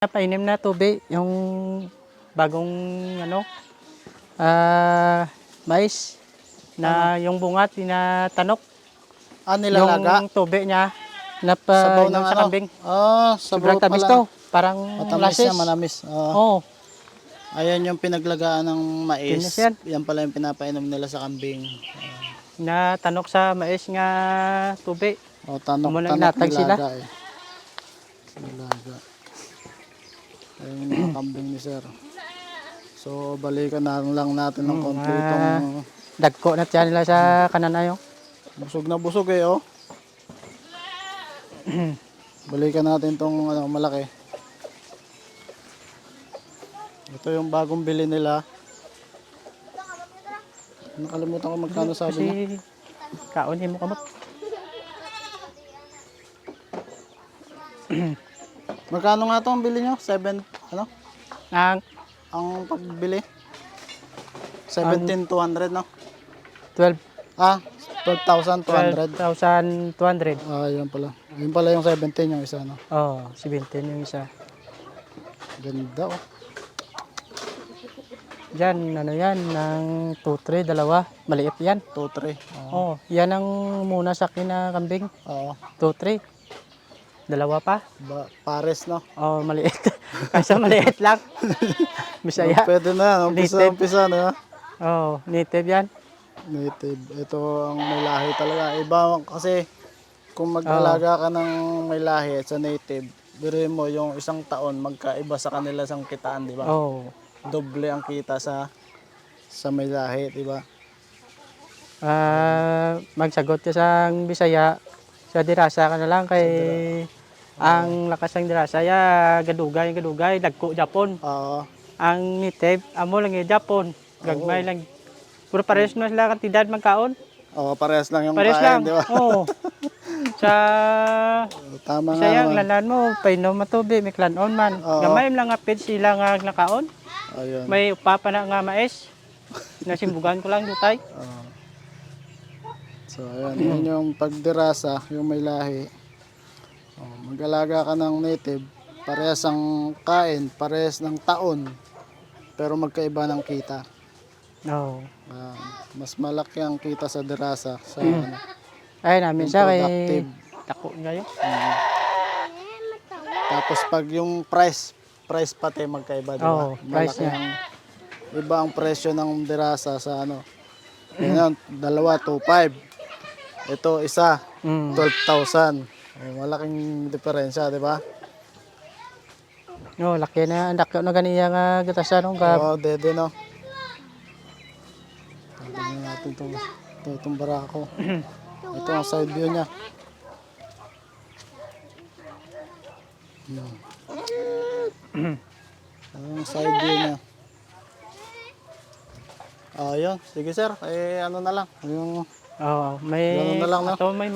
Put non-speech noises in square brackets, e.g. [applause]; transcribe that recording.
Napainim na tubig, yung bagong ano, ah, mais na yung bunga tinatanok. Ah, nilalaga? Yung tubig niya na pa, Sabaw yung ng sa ano? kambing. Ah, sabaw Sobrang tamis pala. to. Parang Matamis lasis. yan, manamis. Ah, Oo. Ayan yung pinaglagaan ng mais. Tinis yan. Yan pala yung pinapainom nila sa kambing. na tanok sa mais nga tubig. O, tanok, Muna tanok inatag sila. nilaga eh. Nilaga. Ayun yung mga kambing ni sir. So, balikan na lang natin ng Hmm, konti ah. itong Dagko na tiyan nila sa kananayo. busog na busog eh, oh. [clears throat] balikan natin itong ano, malaki. Ito yung bagong bili nila. Nakalimutan ko magkano sabi niya. Kasi kaon mo kamot. [clears throat] [clears throat] Magkano nga ito ang bili nyo? 7, ano? Ang Ang pagbili? 17,200, no? 12 Ah, 12,200. 12,200. Ah, yan pala. Yun pala yung 17 yung isa, no? Oh, 17 yung isa. Ganda, oh. Yan, ano yan, ng 2-3, dalawa. Maliit yan. 2, 3. Oh, yan ang muna sa akin na kambing. Oo. 2-3. Dalawa pa. Ba, pares, no? Oh, maliit. [laughs] Kasi maliit lang. [laughs] Bisaya. Pwede na yan. Umpisa, Native. umpisa, no? Oh, native yan. Native. Ito ang may lahi talaga. Iba kasi kung mag-alaga ka ng may lahi sa native, biruin mo yung isang taon magkaiba sa kanila sang kitaan, di ba? Oh. Doble ang kita sa sa may lahi, di ba? Ah, magsagot ka sa Bisaya. Sa dirasa ka na lang kay ang lakas ng dirasa ya gadugay gadugay dagko Japon. Oo. Ang native amo lang yung Japon. Gagmay lang. Puro pares na sila kantidad magkaon. Oo, parehas lang yung Pares kain, lang. di ba? Oo. [laughs] sa Tama nga Bisaya ang naman. lalan mo, painom matubi, may klanon man. Oo. Gamay lang nga pid sila nga nakaon. Ayun. May upapa na nga mais. Nasimbugan ko lang dutay. [laughs] Oo. So, ayan. Yun yung pagdirasa, yung may lahi. Oh, mag-alaga ka ng native, parehas ang kain, parehas ng taon, pero magkaiba ng kita. Oo. Ah, mas malaki ang kita sa dirasa sa ano. Ay namin siya kay dako ngayon. Mm. Tapos pag yung price, price pati magkaiba, di ba? Oo, price niya. ang iba ang presyo ng dirasa sa ano. Yan, dalawa 2.5. Ito isa Mm. 12,000. Oh, malaking diferensya, di ba? No, laki na dako na ganiya nga gatasan ng gab. Oo, dede no. Tignan natin itong, ito, itong barako. ito ang side view niya. Hmm. [clears throat] ang side view niya. Ah, yun. Sige sir, eh ano na lang. Yung Oo, may Ganun na lang, no? ato may